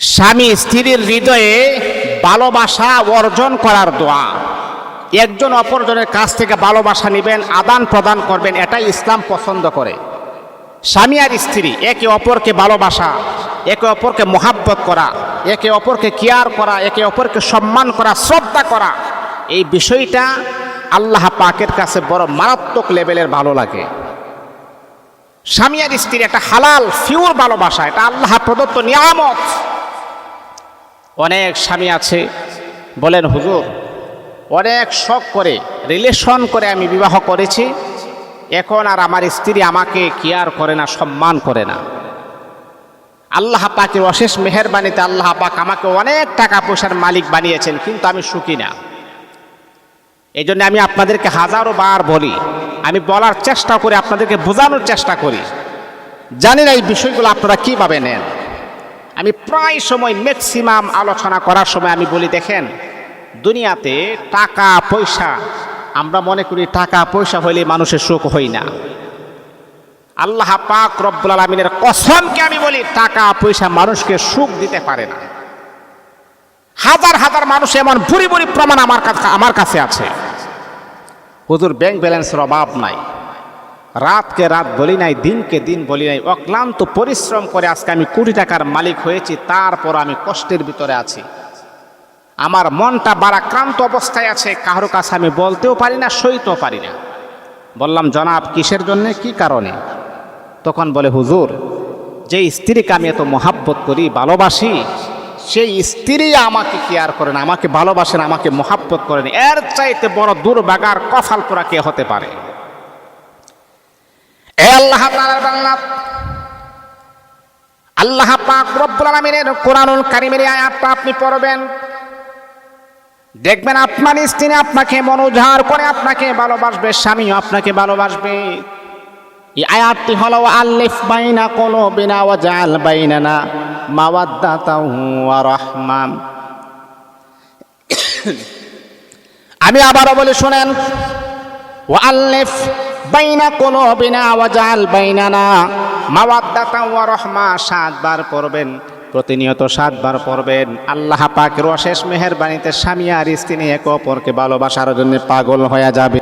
স্বামী স্ত্রীর হৃদয়ে ভালোবাসা অর্জন করার দোয়া। একজন অপরজনের কাছ থেকে ভালোবাসা নেবেন, আদান প্রদান করবেন, এটাই ইসলাম পছন্দ করে। স্বামী আর স্ত্রী একে অপরকে ভালোবাসা, একে অপরকে মোহাব্বত করা, একে অপরকে কেয়ার করা, একে অপরকে সম্মান করা, শ্রদ্ধা করা, এই বিষয়টা আল্লাহ পাকের কাছে বড় মারাত্মক লেভেলের ভালো লাগে। স্বামী আর স্ত্রী একটা হালাল ফিউর ভালোবাসা, এটা আল্লাহ প্রদত্ত নিয়ামত। অনেক স্বামী আছে। বলেন, হুজুর, অনেক শখ করে রিলেশন করে আমি বিবাহ করেছি। এখন আর আমার স্ত্রী আমাকে কেয়ার করে না, সম্মান করে না। আল্লাহ পাকের অশেষ মেহরবানিতে আল্লাহ পাক আমাকে অনেক টাকা পয়সার মালিক বানিয়েছেন, কিন্তু আমি সুখী না। এই জন্য আমি আপনাদেরকে হাজারো বার বলি, আমি বলার চেষ্টা করি, আপনাদেরকে বোঝানোর চেষ্টা করি। জানি না এই বিষয়গুলো আপনারা কীভাবে নেন। আমি প্রায় সময় ম্যাক্সিমাম আলোচনা করার সময় আমি বলি, দেখেন, দুনিয়াতে টাকা, পয়সা, আমরা মনে করি টাকা, পয়সা হইলে মানুষের সুখ হই না। আল্লাহ পাক রব্বুল আলমিনের কসমকে আমি বলি, টাকা, পয়সা মানুষকে সুখ দিতে পারে না। হাজার হাজার মানুষ এমন ভুরি ভুরি প্রমাণ আমার কাছে আমার কাছে আছে। হুজুর ব্যাংক ব্যালেন্সের অভাব নাই। রাতকে রাত বলি নাই, দিনকে দিন বলি নাই। অক্লান্ত পরিশ্রম করে আজকে আমি কোটি টাকার মালিক হয়েছি, তারপর আমি কষ্টের ভিতরে আছি। আমার মনটা বারাক্রান্ত অবস্থায় আছে, কারও কাছে আমি বলতেও পারি না, সইতেও পারি না। বললাম, জনাব, কিসের জন্যে, কি কারণে? তখন বলে, হুজুর যে স্ত্রীকে আমি এত মহাব্বত করি, ভালোবাসি, সেই স্ত্রী আমাকে কেয়ার করেন আমাকে ভালোবাসেন আমাকে মহাব্বত করেন এর চাইতে বড় দুর্বাগার কফাল পোড়া কে হতে পারে? আল্লাহ তাআলার বাংলা আল্লাহ পাক রব্বুল আলামিনের কোরআনুল কারীমের আয়াতটা আপনি পড়বেন। দেখবেন আপনার স্ত্রী আপনাকে মনোজার করে, আপনাকে ভালোবাসবে, স্বামীও আপনাকে ভালোবাসবে। এই আয়াতটি হলো, আল্লিফ বাইনা কোনো বিনা ওয়াজাল বাইনানা মাওয়াদ্দাতাহু ওয়া রাহমাম আমি আবারও বলি, শোনেন। ওয়া আল্লিফ বাইনা কোনো বিনা ওয়াজাল বাইনানা মাওয়াদ্দাতা ওয়া রহমা সাতবার পড়বেন, প্রতিনিয়ত সাতবার পড়বেন। আল্লাহ পাকের অশেষ মেহেরবানিতে স্বামী আর স্ত্রী একে অপরকে ভালোবাসার জন্য পাগল হয়ে যাবে।